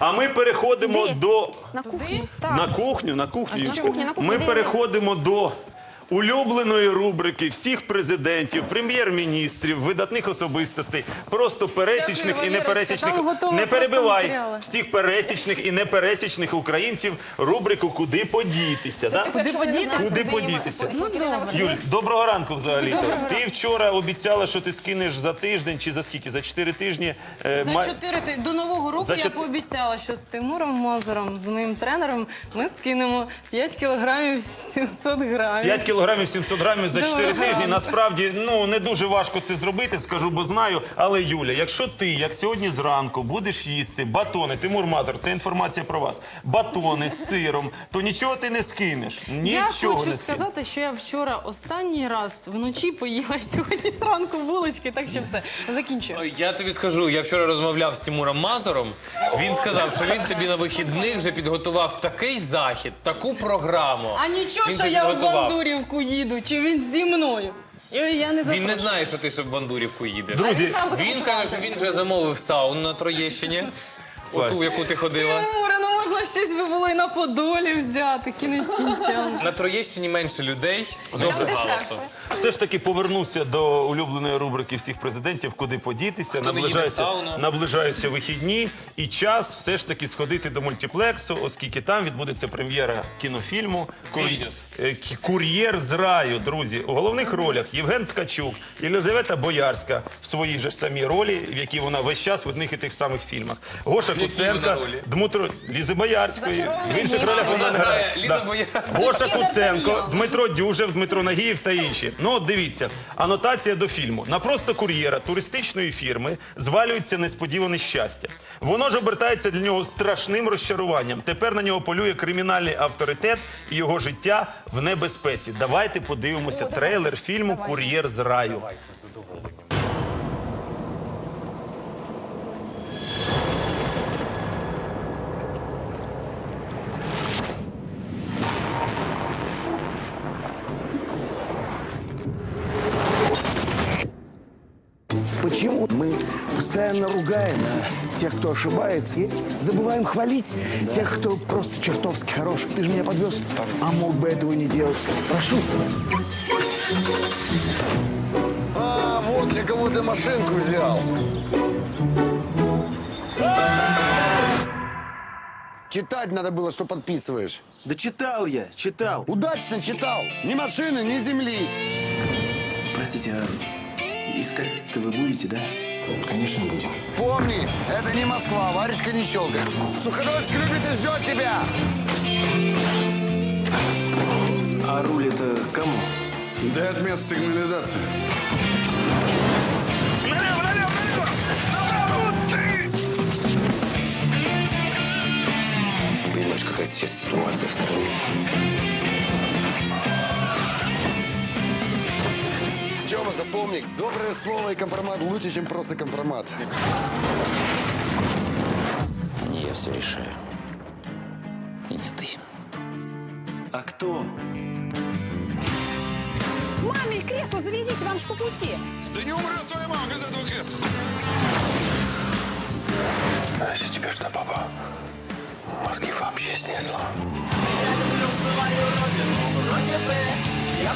А ми переходимо до На кухню. На кухню. На кухню. На на кухню, Ми де- переходимо до. Улюбленої рубрики всіх президентів, прем'єр-міністрів, видатних особистостей, просто пересічних Дякую, і Валерочка, непересічних. там Не просто перебивай матеріали. всіх пересічних і непересічних українців рубрику Куди подітися. Да? Куди подітися? Куди подітися? Ну, добре. Юль, доброго ранку взагалі. Ти вчора обіцяла, що ти скинеш за тиждень чи за скільки? За чотири тижні. е, За ма- чотири ти- до нового року За я чот- пообіцяла, що з Тимуром Мозором, з моїм тренером, ми скинемо 5 кілограмів 700 грамів. 5 кілограмів 700 грамів за 4 тижні. Насправді ну не дуже важко це зробити, скажу, бо знаю. Але Юля, якщо ти, як сьогодні зранку, будеш їсти батони, Тимур Мазар, це інформація про вас. Батони з сиром, то нічого ти не скинеш. Я Нічого хочу не сказати, що я вчора останній раз вночі поїла сьогодні зранку булочки, так що все закінчую. Я тобі скажу, я вчора розмовляв з Тимуром Мазуром. Він сказав, що він тобі на вихідних вже підготував такий захід, таку програму. А нічого, Він що я в готував. Бандурівку їду, чи він зі мною? І Я не Він не запрошую. знає, що ти ще в Бандурівку їдеш. Друзі, Він каже, що він вже замовив сауну на Троєщині. Оту, в яку ти ходила. Ну можна щось би було і на Подолі взяти, кінець кінцем. На Троєщині менше людей, менше галасу. все ж таки повернуся до улюбленої рубрики всіх президентів, куди подітися. не їде в Наближаються, сауну? наближаються вихідні і час все ж таки сходити до мультиплексу, оскільки там відбудеться прем'єра кінофільму «Кур- Вільнюс. е, «Кі- Кур'єр з раю. Друзі, у головних ролях Євген Ткачук, Єлизавета Боярська в своїй же ж самій ролі, в якій вона весь час в одних і тих самих фільмах. Гоша якій Куценка, ролі? Дмитро Лізи Боярської. В інших ролях вона не грає. Ліза Боярська. Гоша Куценко, Дмитро Дюжев, Дмитро Нагієв та інші. Ну от дивіться, анотація до фільму. На просто кур'єра туристичної фірми звалюється несподіване щастя. Воно ж обертається для нього страшним розчаруванням. Тепер на нього полює кримінальний авторитет і його життя в небезпеці. Давайте подивимося трейлер фільму Кур'єр з раю. Почему постоянно ругаем тех, кто ошибается, и забываем хвалить тех, кто просто чертовски хорош? Ты же меня подвез, а мог бы этого не делать. Прошу. А, вот для кого ты машинку взял. Читать надо было, что подписываешь. Да читал я, читал. Удачно читал. Ни машины, ни земли. Простите, а искать-то вы будете, да? Конечно, будем. Помни, это не Москва, варежка не щелкает. Суходольск любит и ждет тебя. А руль это кому? Дай от места сигнализации. Понимаешь, какая сейчас ситуация запомни, доброе слово и компромат лучше, чем просто компромат. Не я все решаю. И не ты. А кто? Мамі кресло завезіть, вам ж по путі. Да не умрет твоя мама без этого кресла. А если тебе что, папа? Мозги вообще снесло. Я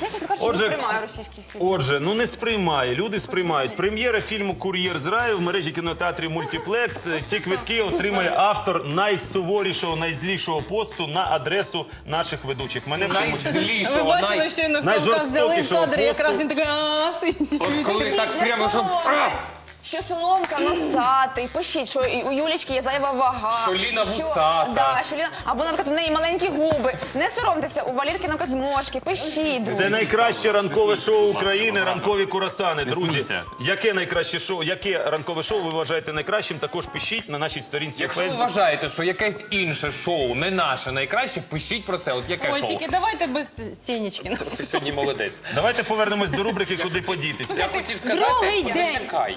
Чесно кажучи, Отже, не сприймаю російський фільм. Отже, ну не сприймає. Люди сприймають. Прем'єра фільму Кур'єр з раю в мережі кінотеатрів Мультиплекс. Ці квитки отримає автор найсуворішого, найзлішого посту на адресу наших ведучих. Мене в тому числі. Ви Найзлішого, бачили, най... щойно Савка взяли в найжорстокішого кадр, якраз він такий а сидить. От коли так прямо, щоб... А! Що соломка носатий, пишіть, що і у Юлічки є зайва вага. Що Ліна вусата. Да, що Ліна, або, наприклад, в неї маленькі губи. Не соромтеся, у Валірки, наприклад, зморшки. Пишіть, друзі. Це найкраще ранкове шоу України ранкові курасани. Друзі, яке найкраще шоу? Яке ранкове шоу ви вважаєте найкращим? Також пишіть на нашій сторінці. Якщо ви Facebook. вважаєте, що якесь інше шоу не наше найкраще, пишіть про це. От яке Ой, шоу? тільки давайте без Сінічки. Ти сьогодні молодець. Давайте повернемось до рубрики Куди подітися. Я хотів сказати, Другий день. зачекай.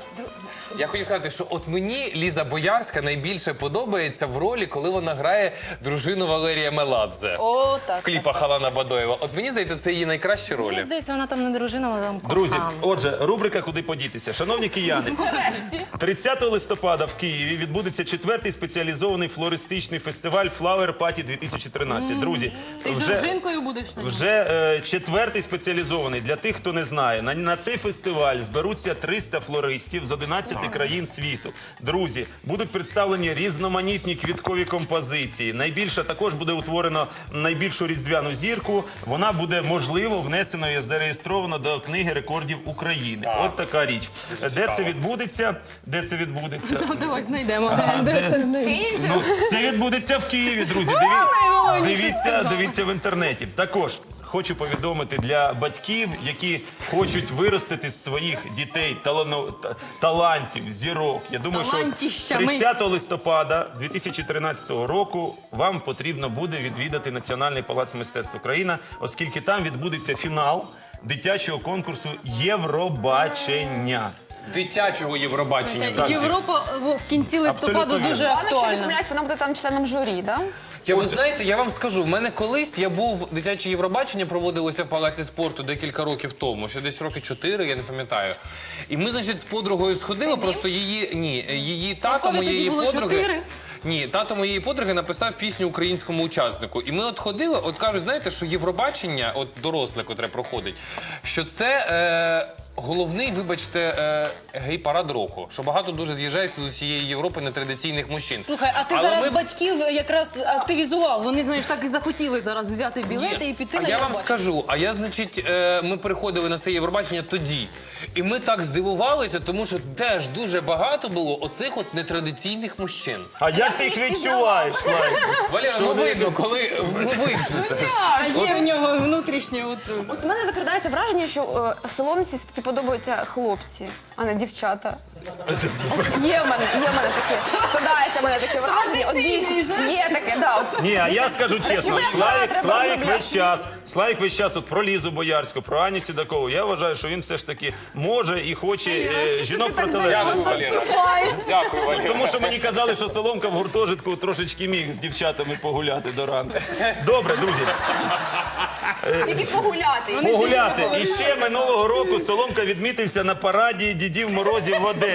Я хочу сказати, що от мені Ліза Боярська найбільше подобається в ролі, коли вона грає дружину Валерія Меладзе. О, так. В кліпах Алана Бадоєва. От мені здається, це її найкращі ролі. Мені здається, вона там не дружина, вона там кохана. Друзі, отже, рубрика Куди подітися. Шановні кияни, 30 листопада в Києві відбудеться четвертий спеціалізований флористичний фестиваль Flower Party 2013. Друзі, Ти вже, жінкою будеш на ньому? вже е, четвертий спеціалізований. Для тих, хто не знає, на, на цей фестиваль зберуться 300 флористів з 11 країн світу. Друзі, будуть представлені різноманітні квіткові композиції. Найбільше також буде утворено найбільшу різдвяну зірку. Вона буде можливо внесено і зареєстровано до книги рекордів України. От така річ. Де це відбудеться? Де це відбудеться? Ну, давай знайдемо. Київ Ну, це відбудеться в Києві, друзі. Диві- Дивіться, дивіться в інтернеті. Також хочу повідомити для батьків, які хочуть виростити з своїх дітей талано- та- талантів, зірок. Я думаю, що Талантіщами. 30 листопада 2013 року вам потрібно буде відвідати Національний палац мистецтв Україна, оскільки там відбудеться фінал дитячого конкурсу Євробачення. Дитячого Євробачення. друзі. Європа в в кінці листопаду Абсолютно дуже якщо не актуальна. помиляюсь, вона буде там членом журі, да? Я ви знаєте, я вам скажу, в мене колись я був дитяче Євробачення, проводилося в палаці спорту декілька років тому, ще десь роки чотири, я не пам'ятаю. І ми, значить, з подругою сходили, просто її ні, її тато Славкові тоді моєї було подруги. чотири? Ні, тато моєї подруги написав пісню українському учаснику. І ми от ходили, от кажуть, знаєте, що Євробачення, от доросле, котре проходить, що це. Е, Головний, вибачте, е, гей-парад року, що багато дуже з'їжджається з усієї Європи нетрадиційних мужчин. Слухай, а ти Але зараз ми- батьків якраз активізував. Вони, знаєш, так і захотіли зараз взяти білети і піти а на я вам Євробачення. скажу, а я, значить, е, ми приходили на це Євробачення тоді. І ми так здивувалися, тому що теж дуже багато було оцих от нетрадиційних мужчин. А як ти їх відчуваєш, Слайк? Валера, ну видно, коли ну видно це. А є в нього внутрішнє от. От в мене закрадається враження, що е, соломці все-таки подобаються хлопці, а не дівчата. Є в мене, є в мене таке, складається в мене таке враження. От дійсно, є таке, да. От. Ні, а я скажу чесно, я Славік, треба Славік весь час, Славік весь час от про Лізу Боярську, про Аню Сідакову. Я вважаю, що він все ж таки може і хоче е, жінок протилежних. Дякую, Валера. Дякую, Валера. Тому що мені казали, що Соломка в гуртожитку трошечки міг з дівчатами погуляти до ранку. Добре, друзі, Тільки погуляти. погуляти. І ще минулого року Соломка відмітився на параді дідів Морозів в Одесі.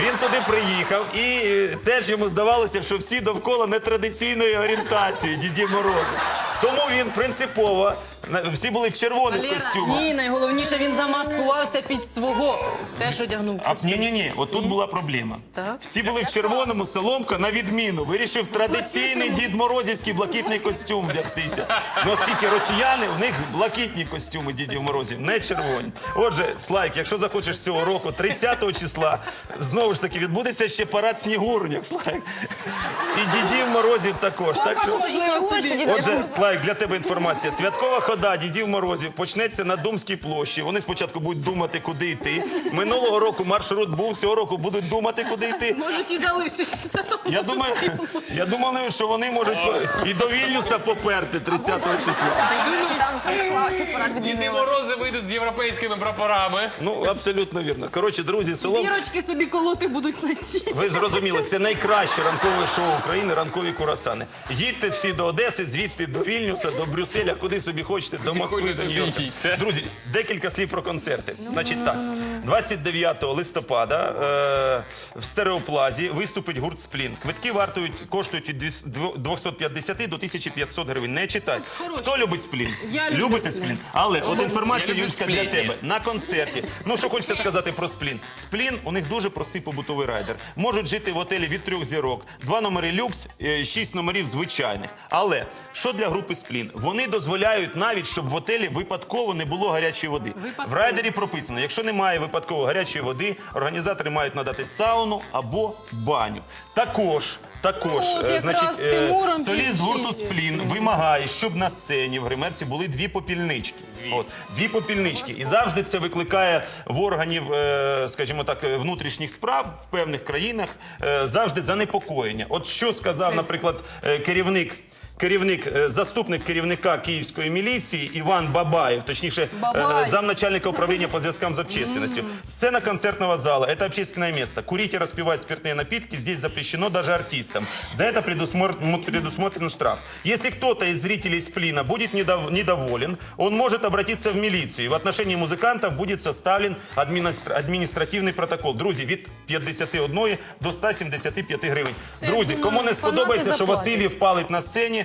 Він туди приїхав і е, теж йому здавалося, що всі довкола нетрадиційної орієнтації Діді Морозів. Тому він принципово на- всі були в червоних костюмах. Ні, найголовніше, він замаскувався під свого. Теж одягнув. А ні, ні, ні, от тут була проблема. Так. Всі були в червоному, Соломка на відміну. Вирішив традиційний дід Морозівський блакитний костюм вдягтися. Ну, оскільки росіяни, в них блакитні костюми дідів Морозів, не червоні. Отже, Слайк, якщо захочеш цього року, 30 числа, знову ж таки, відбудеться ще парад снігурнів, Слайк. І дідів Морозів також. Так що... Отже, Слайк, для тебе інформація. Святкова хода дідів Морозів почнеться на Думській площі. Вони спочатку будуть думати, куди йти. Минулого року маршрут був, цього року будуть думати, куди йти. Можуть і залишитися. Я думаю, я думаю, що вони можуть і до Вільнюса поперти 30 числа. Діди. Морози вийдуть з європейськими прапорами. Ну абсолютно вірно. Коротше, друзі, Солом, Зірочки собі колоти будуть вночі. ви зрозуміли, це найкраще ранкове шоу України ранкові курасани. Їдьте всі до Одеси, звідти до Вільнюса, до Брюсселя, куди собі хочете, до Москви, до Нью-Йорка. Друзі, декілька слів про концерти. Значить так, 29 листопада е, в стереоплазі виступить гурт Сплін. Квитки вартують, коштують від 250 до 1500 гривень. Не читайте. Хто любить Сплін? Я люблю Любите «Сплін». Сплін? Але от інформація, Юльська, для тебе. На концерті. Ну, що хочеться сказати про Сплін. Сплін у них дуже простий побутовий райдер. Можуть жити в отелі від трьох зірок, два номери люкс, е, шість номерів звичайних. Але що для групи Сплін? Вони дозволяють навіть, щоб в отелі випадково не було гарячої води. В райдері прописано, якщо немає випадково гарячої води, організатори мають надати сауну або баню. Також. Також, Ну, от е, якраз значить, з Тимуром соліст гурту. Сплін вимагає, щоб на сцені в гримерці були дві попільнички. От, дві попільнички. І завжди це викликає в органів, е, скажімо так, е, внутрішніх справ в певних країнах е, завжди занепокоєння. От що сказав, наприклад, е, керівник. керівник, е, заступник керівника київської міліції Іван Бабаєв, точніше, е, Бабай. замначальника управления по связкам с общественностью. Сцена концертного зала – это общественное место. Курить и распивать спиртные напитки здесь запрещено даже артистам. За это предусмотр- предусмотрен штраф. Если кто-то из зрителей Сплина будет недов- недоволен, он может обратиться в милицию. И в отношении музыкантов будет составлен адміністр- адміністративний протокол. Друзі, від 51 до 175 гривень. Друзі, думаю, кому не фанати сподобається, що заплатять. Васильєв палить на сцені,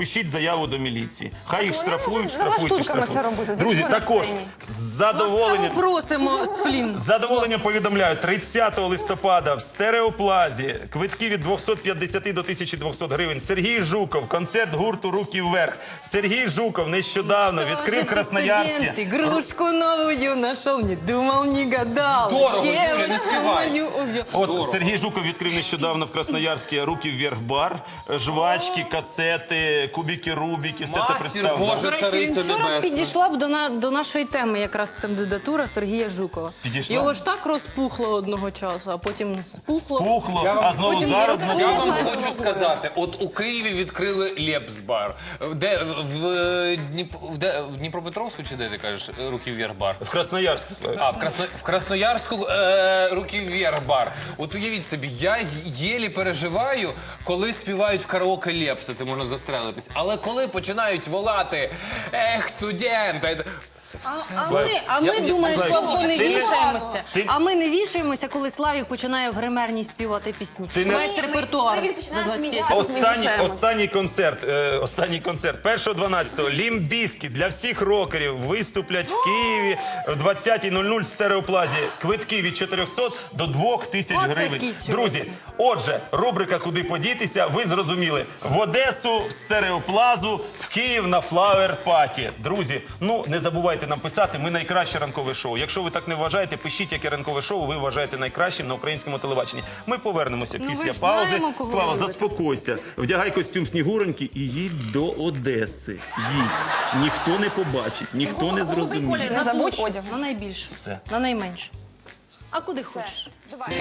пишіть заяву до міліції. Хай їх штрафують, штрафують і штрафують. Друзі, також сцені? з задоволенням. Ласкаво просимо сплін. З повідомляю, 30 листопада в стереоплазі квитки від 250 до 1200 гривень. Сергій Жуков, концерт гурту Руки вверх. Сергій Жуков нещодавно відкрив Красноярське. Игрушку новую нашел, не думал, не гадал. Дорого, Юля, не співай. От Сергій Жуков відкрив нещодавно в Красноярське руки вверх бар, жвачки, касети, кубики, рубики, все це Матір представлено. Боже, До речі, він цариця вчора небесна. підійшла б до, на, до нашої теми якраз кандидатура Сергія Жукова. Підійшла? Його ж так розпухло одного часу, а потім спухло. Пухло, Я вам- а знову Потім зараз я. Вам хочу сказати, от у Києві відкрили Лепс-бар. Де в, е, Дніп... в, де, в Дніпропетровську чи де ти кажеш руки вверх бар? В Красноярську, Славі. А, в, Красно... в Красноярську е, руки вверх бар. От уявіть собі, я й- єлі переживаю, коли співають в караоке Лепса, це можна застрелитись. Але коли починають волати ех, студенти. Це все. А ми, а ми Я- я- Славко, не вішаємося. ти- А ми не вішаємося, коли Славік починає в гримерній співати пісні. Ти не- Весь Ми- ми- репертуар починає за 25 сміятися. років. Останній, концерт. Е, останній концерт. 1.12. Лімбіські для всіх рокерів виступлять в Києві в 20.00 в стереоплазі. Квитки від 400 до 2000 От гривень. чуваки. Друзі, отже, рубрика Куди подітися. Ви зрозуміли. В Одесу, в стереоплазу, в Київ на Flower Party. Друзі, ну не забувайте нам писати. Ми найкраще ранкове шоу. Якщо ви так не вважаєте, пишіть, яке ранкове шоу ви вважаєте найкращим на українському телебаченні. Ми повернемося Ну, ви після ж паузи. знаємо, кого Слава, любите. заспокойся. Вдягай костюм снігуроньки і їдь до Одеси. Їдь. Ніхто не побачить, ніхто не зрозуміє. Не забудь одяг. На найбільше. Все. На найменше. А куди хочеш. Давай.